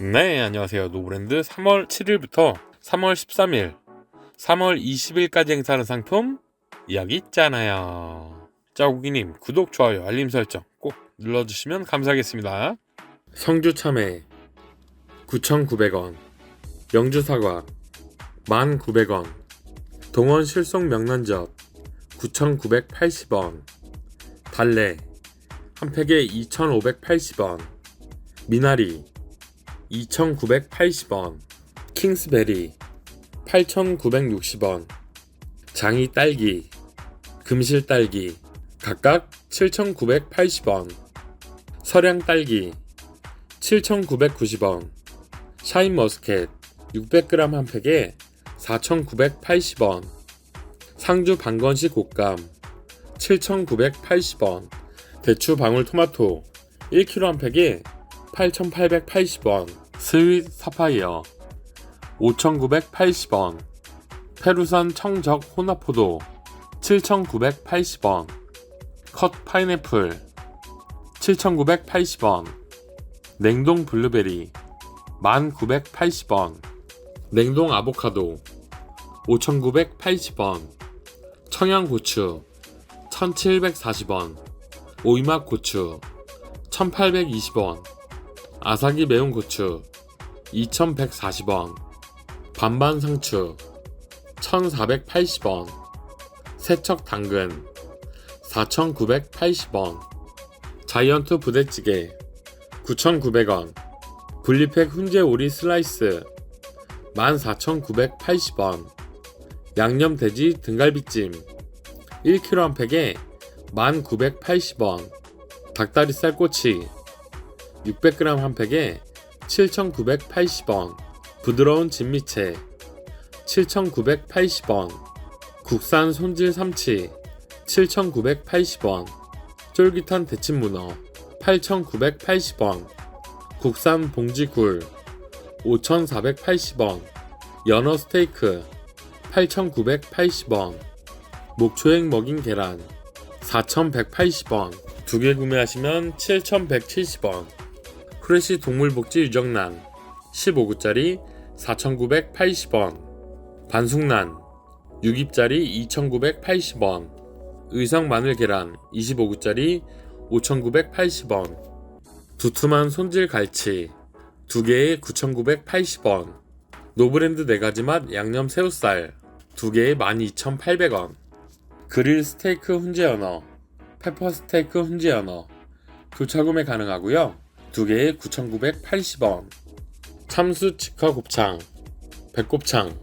네, 안녕하세요. 노브랜드 3월 7일부터 3월 13일, 3월 20일까지 행사하는 상품 여기 있잖아요. 짜고기님 구독, 좋아요, 알림 설정 꼭 눌러주시면 감사하겠습니다. 성주 참외 9,900원, 영주 사과 1,900원, 동원 실속 명란젓 9,980원, 달래 한 팩에 2,580원, 미나리 2,980원, 킹스베리 8,960원, 장이 딸기, 금실 딸기 각각 7,980원, 서량 딸기 7,990원, 샤인 머스켓 600g 한 팩에 4,980원, 상주 방건식 곶감 7,980원, 대추 방울 토마토 1kg 한 팩에 8,880원, 스윗 사파이어. 5,980원, 페루산 청적 혼합포도. 7,980원, 컷 파인애플. 7,980원, 냉동 블루베리. 1,980원, 냉동 아보카도. 5,980원, 청양고추. 1,740원, 오이막 고추. 1,820원, 아사기 매운 고추 2,140원, 반반 상추 1,480원, 세척 당근 4,980원, 자이언트 부대찌개 9,900원, 분리팩 훈제 오리 슬라이스 14,980원, 양념 돼지 등갈비찜 1kg 한 팩에 1,980원, 닭다리살 꼬치 600g 한 팩에 7,980원, 부드러운 진미채 7,980원, 국산 손질 삼치 7,980원, 쫄깃한 데침문어 8,980원, 국산 봉지굴 5,480원, 연어 스테이크 8,980원, 목초액 먹인 계란 4,180원, 두 개 구매하시면 7,170원, 프레시 동물복지 유정란 15구짜리 4,980원, 반숙란 6입짜리 2,980원, 의성 마늘 계란 25구짜리 5,980원, 두툼한 손질 갈치 2개에 9,980원, 노브랜드 4가지 맛 양념 새우살 2개에 12,800원, 그릴 스테이크 훈제 연어, 페퍼 스테이크 훈제 연어. 교차 구매 가능하고요. 2개에 9,980원. 참수 직화 곱창, 배곱창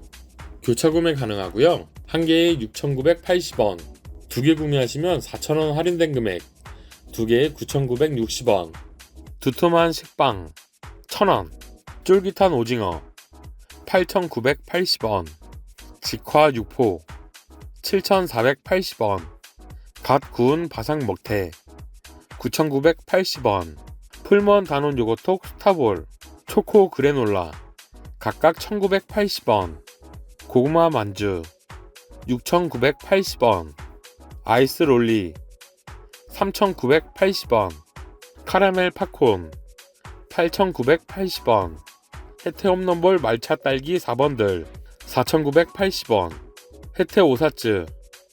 교차 구매 가능하고요. 한 개에 6,980원. 두 개 구매하시면 4,000원 할인된 금액. 두 개에 9,960원. 두툼한 식빵 1,000원. 쫄깃한 오징어 8,980원. 직화 육포 7,480원. 갓 구운 바삭 먹태 9,980원. 풀먼 다논 요거톡 스타볼 초코 그래놀라 각각 1,980원. 고구마 만주 6,980원. 아이스 롤리 3,980원. 카라멜 팝콘 8,980원. 혜태 홈런볼 말차 딸기 4번들 4,980원. 혜태 오사츠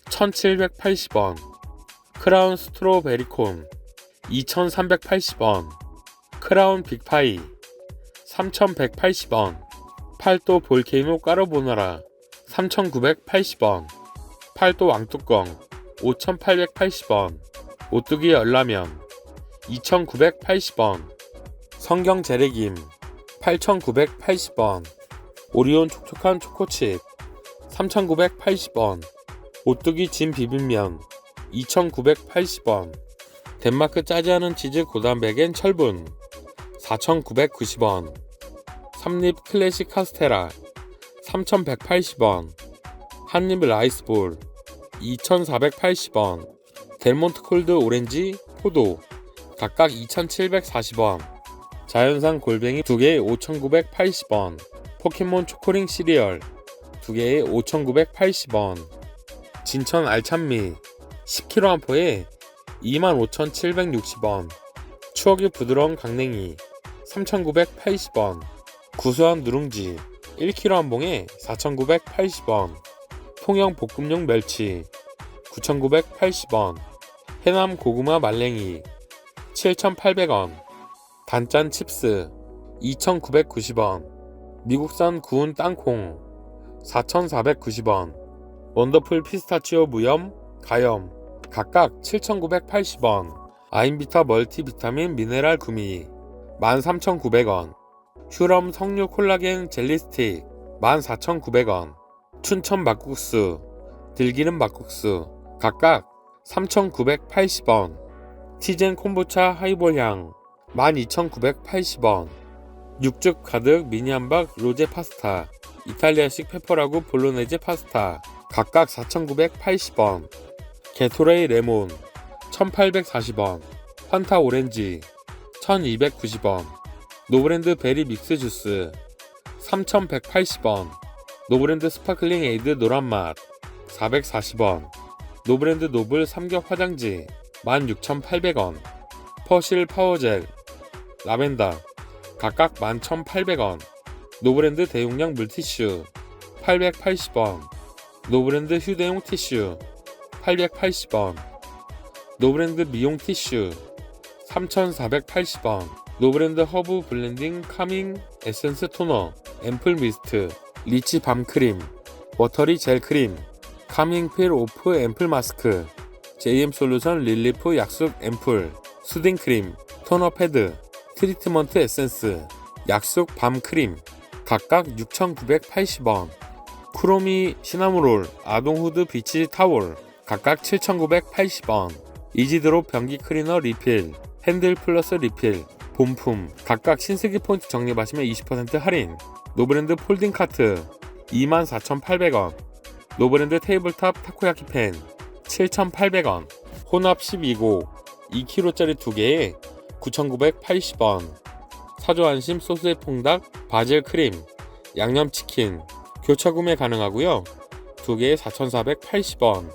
1,780원. 크라운 스트로베리콘 2,380원. 크라운 빅파이 3,180원. 팔도 볼케이노 까르보나라 3,980원. 팔도 왕뚜껑 5,880원. 오뚜기 열라면 2,980원. 성경 재래김 8,980원. 오리온 촉촉한 초코칩 3,980원. 오뚜기 진 비빔면 2,980원. 덴마크 짜지 않은 치즈 고단백엔 철분 4,990원. 삼립 클래식 카스테라 3,180원. 한입 라이스볼 2,480원. 델몬트 콜드 오렌지 포도 각각 2,740원. 자연산 골뱅이 2개에 5,980원. 포켓몬 초코링 시리얼 2개에 5,980원. 진천 알찬미 10kg 한 포에 25,760원. 추억의 부드러운 강냉이 3,980원. 구수한 누룽지 1kg 한 봉에 4,980원. 통영 볶음용 멸치 9,980원. 해남 고구마 말랭이 7,800원. 단짠 칩스 2,990원. 미국산 구운 땅콩 4,490원. 원더풀 피스타치오 무염, 가염 각각 7,980원. 아임비타 멀티비타민 미네랄 구미 13,900원. 휴럼 석류 콜라겐 젤리 스틱 14,900원. 춘천 막국수, 들기름 막국수 각각 3,980원. 티젠 콤부차 하이볼 향 12,980원. 육즙 가득 미니 함박 로제 파스타, 이탈리아식 페퍼라구 볼로네제 파스타 각각 4,980원. 게토레이 레몬 1,840원. 환타 오렌지 1,290원. 노브랜드 베리 믹스 주스 3,180원. 노브랜드 스파클링 에이드 노란맛 440원. 노브랜드 노블 삼겹 화장지 16,800원. 퍼실 파워젤 라벤더 각각 11,800원. 노브랜드 대용량 물티슈 880원. 노브랜드 휴대용 티슈 880원. 노브랜드 미용 티슈 3,480원. 노브랜드 허브 블렌딩 카밍 에센스 토너 앰플 미스트 리치 밤크림 워터리 젤 크림 카밍 필 오프 앰플 마스크 JM 솔루션 릴리프 약속 앰플 수딩 크림 토너 패드 트리트먼트 에센스 약속 밤 크림 각각 6,980원 크로미 시나무롤 아동 후드 비치 타월 각각 7,980원 이지드롭 변기 클리너 리필 핸들 플러스 리필 본품 각각 신세계 포인트 적립하시면 20% 할인. 노브랜드 폴딩 카트 24,800원. 노브랜드 테이블탑 타코야키 팬 7,800원. 혼합 12고 2kg짜리 2개에 9,980원. 사조 안심 소스의 퐁닭 바질 크림 양념치킨. 교차 구매 가능하고요. 2개에 4,480원.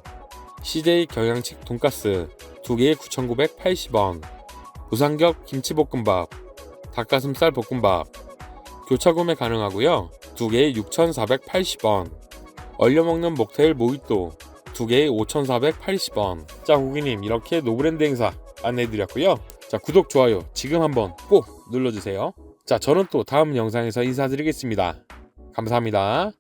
CJ 경양식 돈가스 2개에 9,980원 우삼겹 김치볶음밥 닭가슴살 볶음밥. 교차 구매 가능하고요. 2개에 6,480원. 얼려 먹는 목테일 모히또 2개에 5,480원. 자 고객님 이렇게 노브랜드 행사 안내해 드렸고요. 자 구독 좋아요 지금 한번 꼭 눌러 주세요. 자 저는 또 다음 영상에서 인사드리겠습니다. 감사합니다